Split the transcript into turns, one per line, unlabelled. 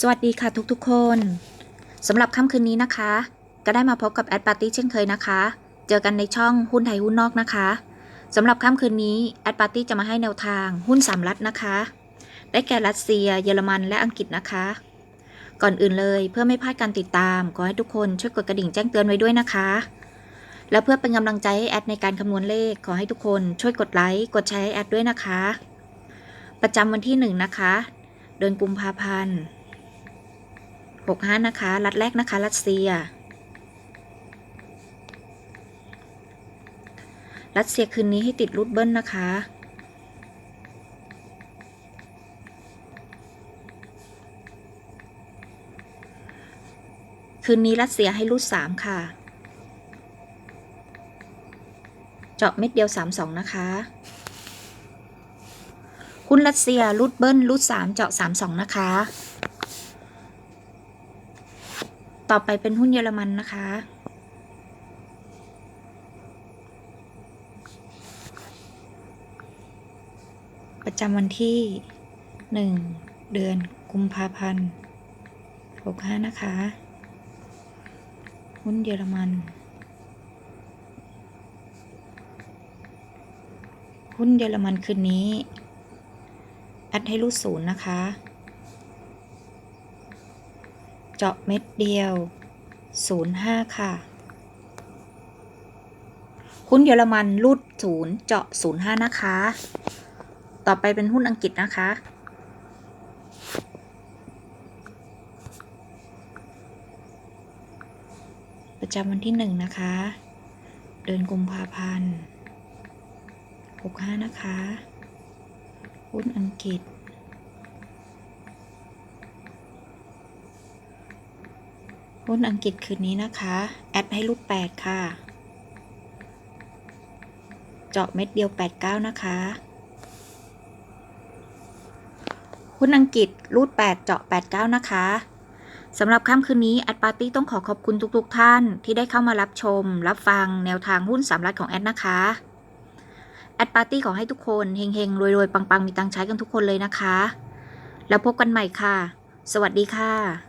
สวัสดีค่ะทุกๆคนสำหรับค่ำคืนนี้นะคะ ก็ได้มาพบกับแอดปาร์ตี้เช่นเคยนะคะ เจอกันในช่องหุ้นไทยหุ้นนอกนะคะสำหรับค่ำคืนนี้แอดปาร์ตี้จะมาให้แนวทางหุ้นสามรัฐนะคะ ได้แก่รัสเซีย เยอรมันและอังกฤษนะคะ ก่อนอื่นเลยเพื่อไม่พลาดการติดตามขอให้ทุกคนช่วยกดกระดิ่งแจ้งเตือนไว้ด้วยนะคะ และเพื่อเป็นกำลังใจให้แอดในการคำนวณเลขขอให้ทุกคนช่วยกดไลค์กดแชร์ให้แอดด้วยนะคะ ประจำวันที่หนึ่งนะคะเดือนกุมภาพันธ์ 65นะคะ รัฐแรกนะคะ รัสเซีย รัสเซียคืนนี้ให้ติดรูดเบิ้ลนะคะ คืนนี้รัสเซียให้รูดสามค่ะ เจาะเม็ดเดียว32นะคะหุ้นรัสเซียรูดเบิ้ลรูดสามเจาะ32นะคะ ต่อไปเป็นหุ้นเยอรมันนะคะ ประจำวันที่หนึ่งเดือนกุมภาพันธ์หกห้านะคะ หุ้นเยอรมัน หุ้นเยอรมันคืนนี้ แอดให้รูดศูนย์นะคะ เจาะเม็ดเดียว 05 ค่ะ หุ้นเยอรมันรูดศูนย์เจาะ 05 นะคะ ต่อไปเป็นหุ้นอังกฤษนะคะ ประจำวันที่หนึ่งนะคะ เดือนกุมภาพันธ์65 นะคะ หุ้นอังกฤษ หุ้นอังกฤษคืนนี้นะคะ แอดให้รูด8ค่ะ เจาะเม็ดเดียว 89 นะคะ หุ้นอังกฤษรูด 8 เจาะ 89 นะคะสำหรับค่ำคืนนี้ แอดปาร์ตี้ต้องขอขอบคุณทุกๆทท่านที่ได้เข้ามารับชม รับฟังแนวทางหุ้นสามรัฐของแอดนะคะ แอดปาร์ตี้ขอให้ทุกคนเฮงๆ รวยๆ ปังๆ มีตังใช้กันทุกคนเลยนะคะ แล้วพบกันใหม่ค่ะ สวัสดีค่ะ